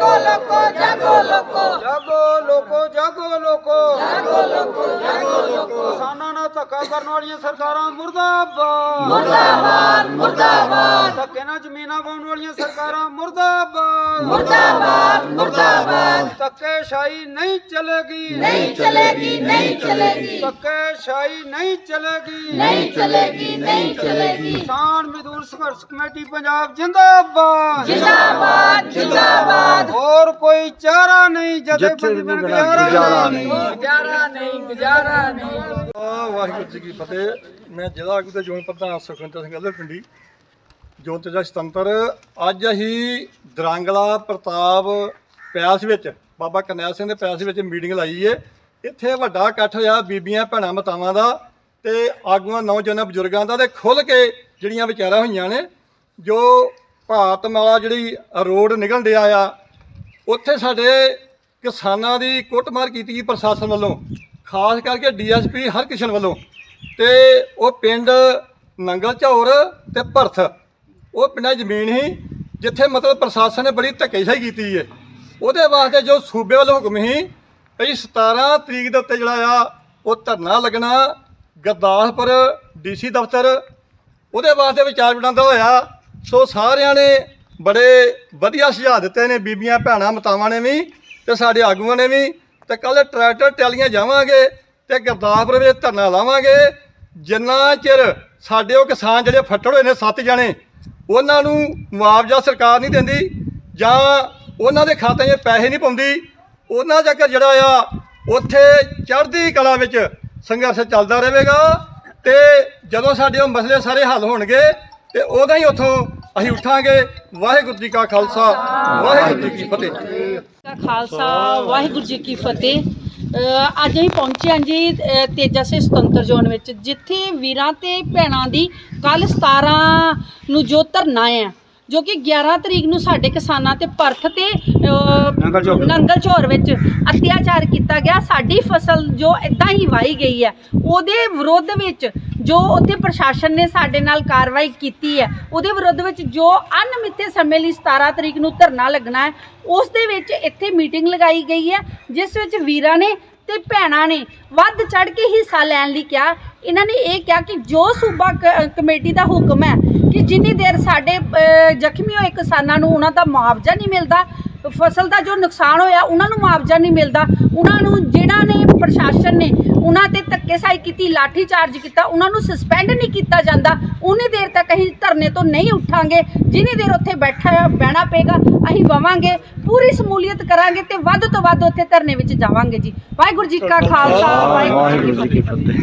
colocó, ya. ਧੱਕਾ ਕਰਨ ਵਾਲੀਆਂ ਸਰਕਾਰਾਂ ਮੁਰਦਾਬਾਦ। ਮੁਰਦਾਬਾਦ ਮੁਰਦਾਬਾਦ। ਧੱਕੇ ਨਾਲ ਜ਼ਮੀਨਾਂ ਪਾਉਣ ਵਾਲੀਆਂ ਸਰਕਾਰਾਂ ਮੁਰਦਾਬਾਦ। ਮੁਰਦਾਬਾਦ ਮੁਰਦਾਬਾਦ। ਧੱਕੇਸ਼ਾਹੀ ਨਹੀਂ ਚਲੇਗੀ। ਨਹੀਂ ਚਲੇਗੀ ਨਹੀਂ ਚਲੇਗੀ। ਧੱਕੇਸ਼ਾਹੀ ਨਹੀਂ ਚਲੇਗੀ। ਨਹੀਂ ਚਲੇਗੀ ਨਹੀਂ ਚਲੇਗੀ। ਕਿਸਾਨ ਮਜ਼ਦੂਰ ਸੰਘਰਸ਼ ਕਮੇਟੀ ਪੰਜਾਬ ਜਿੰਦਾਬਾਦ। ਜਿੰਦਾਬਾਦ ਜਿੰਦਾਬਾਦ। ਹੋਰ ਕੋਈ ਚਾਰਾ ਨਹੀਂ ਜਥੇਬੰਦੀ ਬਿਨ ਗੁਜ਼ਾਰਾ ਨਹੀਂ। ਗੁਜ਼ਾਰਾ ਨਹੀਂ ਗੁਜ਼ਾਰਾ ਨਹੀਂ। ਵਾਹਿਗੁਰੂ ਜੀ ਕੀ ਫਤਿਹ। ਮੈਂ ਜ਼ਿਲ੍ਹਾ ਆਗੂ ਤੇ ਜੋਨ ਪ੍ਰਧਾਨ ਸੁਖਵਿੰਦਰ ਸਿੰਘ ਅਲਰ ਪਿੰਡੀ ਜੋਨ ਤੇਜਾ ਸਤੰਤਰ ਅੱਜ ਅਸੀਂ ਦਰਾਂਗਲਾ ਪ੍ਰਤਾਪ ਪੈਲਸ ਵਿੱਚ, ਬਾਬਾ ਕਰਨੈਲ ਸਿੰਘ ਦੇ ਪੈਲਸ ਵਿੱਚ ਮੀਟਿੰਗ ਲਾਈ ਏ। ਇੱਥੇ ਵੱਡਾ ਇਕੱਠ ਹੋਇਆ ਬੀਬੀਆਂ ਭੈਣਾਂ ਮਤਾਵਾਂ ਦਾ ਤੇ ਆਗੂਆਂ, ਨੌਜਵਾਨਾਂ, ਬਜ਼ੁਰਗਾਂ ਦਾ ਤੇ ਖੁੱਲ ਕੇ ਜਿਹੜੀਆਂ ਵਿਚਾਰਾਂ ਹੋਈਆਂ ਨੇ, ਜੋ ਭਾਰਤਮਾਲਾ ਜਿਹੜੀ ਰੋਡ ਨਿਕਲਣ ਡਿਆ ਆ, ਉੱਥੇ ਸਾਡੇ ਕਿਸਾਨਾਂ ਦੀ ਕੁੱਟਮਾਰ ਕੀਤੀ ਗਈ ਪ੍ਰਸ਼ਾਸਨ ਵੱਲੋਂ। ਖਾਸ ਕਰਕੇ ਡੀਐਸਪੀ ਹਰਕਿਸ਼ਨ ਵੱਲੋਂ। ਤੇ ਉਹ ਪਿੰਡ ਨੰਗਲ ਝੌਰ ਤੇ ਭਰਥ। ਉਹ ਪਿੰਡਾਂ ਜ਼ਮੀਨ ਸੀ, ਜਿੱਥੇ ਮਤਲਬ ਪ੍ਰਸ਼ਾਸਨ ਨੇ ਬੜੀ ਧੱਕੇਸ਼ਾਹੀ ਕੀਤੀ ਹੈ ਉਹਦੇ ਵਾਸਤੇ ਜੋ ਸੂਬੇ ਵੱਲੋਂ ਹੁਕਮ ਸੀ, ਭਈ 17 ਤਰੀਕ ਦੇ ਉੱਤੇ ਜਿਹੜਾ ਆ, ਉਹ ਧਰਨਾ ਲੱਗਣਾ, ਗੁਰਦਾਸਪੁਰ ਡੀਸੀ ਦਫ਼ਤਰ। ਉਹਦੇ ਵਾਸਤੇ ਵਿਚਾਰ ਵਟਾਂਦਰਾ ਹੋਇਆ। ਸੋ ਸਾਰਿਆਂ ਨੇ ਬੜੇ ਵਧੀਆ ਸੁਝਾਅ ਦਿੱਤੇ ਨੇ, ਬੀਬੀਆਂ, ਭੈਣਾਂ, ਮਤਾਵਾਂ ਨੇ ਵੀ ਤੇ ਸਾਡੇ ਆਗੂਆਂ ਨੇ ਵੀ। ਤੇ ਕੱਲ ਟਰੈਕਟਰ ਟੈਲੀਆਂ ਜਾਵਾਂਗੇ ਤੇ ਗੁਰਦਾਸਪੁਰ ਵਿੱਚ ਧਰਨਾ ਲਾਵਾਂਗੇ। ਜਿੰਨਾ ਚਿਰ ਸਾਡੇ ਉਹ ਕਿਸਾਨ ਜਿਹੜੇ ਫੱਟੜ ਹੋਏ ਨੇ ਸੱਤ ਜਣੇ, ਉਹਨਾਂ ਨੂੰ ਮੁਆਵਜ਼ਾ ਸਰਕਾਰ ਨਹੀਂ ਦਿੰਦੀ ਜਾਂ ਉਹਨਾਂ ਦੇ ਖਾਤੇ 'ਚ ਪੈਸੇ ਨਹੀਂ ਪਾਉਂਦੀ, ਉਹਨਾਂ ਤੱਕ ਜਿਹੜਾ ਆ, ਉੱਥੇ ਚੜ੍ਹਦੀ ਕਲਾ ਵਿੱਚ ਸੰਘਰਸ਼ ਚੱਲਦਾ ਰਹੇਗਾ ਤੇ ਜਦੋਂ ਸਾਡੇ ਉਹ ਮਸਲੇ ਸਾਰੇ ਹੱਲ ਹੋਣਗੇ ਤੇ ਉਦੋਂ ਹੀ ਉੱਥੋਂ ਅਸੀਂ ਉੱਠਾਂਗੇ। ਵਾਹਿਗੁਰੂ ਜੀ ਕਾ ਖਾਲਸਾ। ਵਾਹਿਗੁਰੂ ਜੀ ਕੀ ਫਤਿਹ। ਦਾ ਖਾਲਸਾ ਵਾਹਿਗੁਰੂ ਜੀ ਕੀ ਫਤਿਹ। ਅ, ਅੱਜ ਅਸੀਂ ਪਹੁੰਚੇ ਹਾਂ ਜੀ ਅ, ਤੇਜਾ ਸੇ ਸੁਤੰਤਰ ਜ਼ੋਨ ਵਿੱਚ ਜਿੱਥੇ ਵੀਰਾਂ ਤੇ ਭੈਣਾਂ ਦੀ ਕੱਲ 17 ਨੂੰ ਜੋ ਧਰਨਾ ਹੈ ਜੋ ਕਿ 11 ਤਰੀਕ ਨੂੰ ਸਾਡੇ ਕਿਸਾਨਾਂ ਤੇ ਪਰਥ ਤੇ ਅ, ਨੰਗਲ ਝੋਰ। ਵਿੱਚ ਅਤਿਆਚਾਰ ਕੀਤਾ ਗਿਆ। ਸਾਡੀ ਫਸਲ ਜੋ ਇਦਾਂ ਹੀ ਵਾਹੀ ਗਈ ਹੈ ਉਹਦੇ ਵਿਰੋਧ ਵਿੱਚ ਜੋ ਉੱਥੇ ਪ੍ਰਸ਼ਾਸਨ ਨੇ ਸਾਡੇ ਨਾਲ ਕਾਰਵਾਈ ਕੀਤੀ ਹੈ, ਉਹਦੇ ਵਿਰੁੱਧ ਵਿੱਚ ਜੋ ਅਣਮਿੱਥੇ ਸਮੇਂ ਲਈ 17 ਤਰੀਕ ਨੂੰ ਧਰਨਾ ਲੱਗਣਾ ਹੈ, ਉਸ ਦੇ ਵਿੱਚ ਇੱਥੇ ਮੀਟਿੰਗ ਲਗਾਈ ਗਈ ਹੈ, ਜਿਸ ਵਿੱਚ ਵੀਰਾਂ ਨੇ ਤੇ ਭੈਣਾਂ ਨੇ ਵੱਧ ਚੜ ਕੇ ਹਿੱਸਾ ਲੈਣ ਲਈ ਕਿਹਾ। ਇਹਨਾਂ ਨੇ ਇਹ ਕਿਹਾ ਕਿ ਜੋ ਸੂਬਾ ਕ- ਕਮੇਟੀ ਦਾ ਹੁਕਮ ਹੈ ਕਿ ਜਿੰਨੀ ਦੇਰ ਸਾਡੇ ਜ਼ਖਮੀ ਹੋਏ ਕਿਸਾਨਾਂ ਨੂੰ ਉਹਨਾਂ ਦਾ ਮੁਆਵਜ਼ਾ ਨਹੀਂ ਮਿਲਦਾ, ਫਸਲ ਦਾ ਜੋ ਨੁਕਸਾਨ ਹੋਇਆ ਉਹਨਾਂ ਨੂੰ ਮੁਆਵਜ਼ਾ ਨਹੀਂ ਮਿਲਦਾ, ਉਹਨਾਂ ਨੂੰ ਜਿਹੜਾ ਨੇ ਪ੍ਰਸ਼ਾਸਨ ਨੇ ਉਹਨਾਂ ਤੇ ਧੱਕੇਸ਼ਾਹੀ ਕੀਤੀ ਲਾਠੀ ਚਾਰਜ ਕੀਤਾ ਉਹਨਾਂ ਨੂੰ ਸਸਪੈਂਡ ਨਹੀਂ ਕੀਤਾ ਜਾਂਦਾ। ਉਨੀ ਦੇਰ ਤੱਕ ਅਸੀਂ ਧਰਨੇ ਤੋਂ ਨਹੀਂ ਉੱਠਾਂਗੇ। ਜਿੰਨੀ ਦੇਰ ਉੱਥੇ ਬੈਠਾ ਬਹਿਣਾ ਪਏਗਾ ਅਸੀਂ ਬਵਾਂਗੇ ਪੂਰੀ ਸਮੂਲੀਅਤ ਕਰਾਂਗੇ ਤੇ ਵੱਧ ਤੋਂ ਵੱਧ ਉੱਥੇ ਧਰਨੇ ਵਿੱਚ ਜਾਵਾਂਗੇ ਜੀ। ਵਾਹਿਗੁਰੂ ਜੀ ਕਾ ਖਾਲਸਾ ਵਾਹਿਗੁਰੂ ਜੀ ਕੀ ਫਤਿਹ।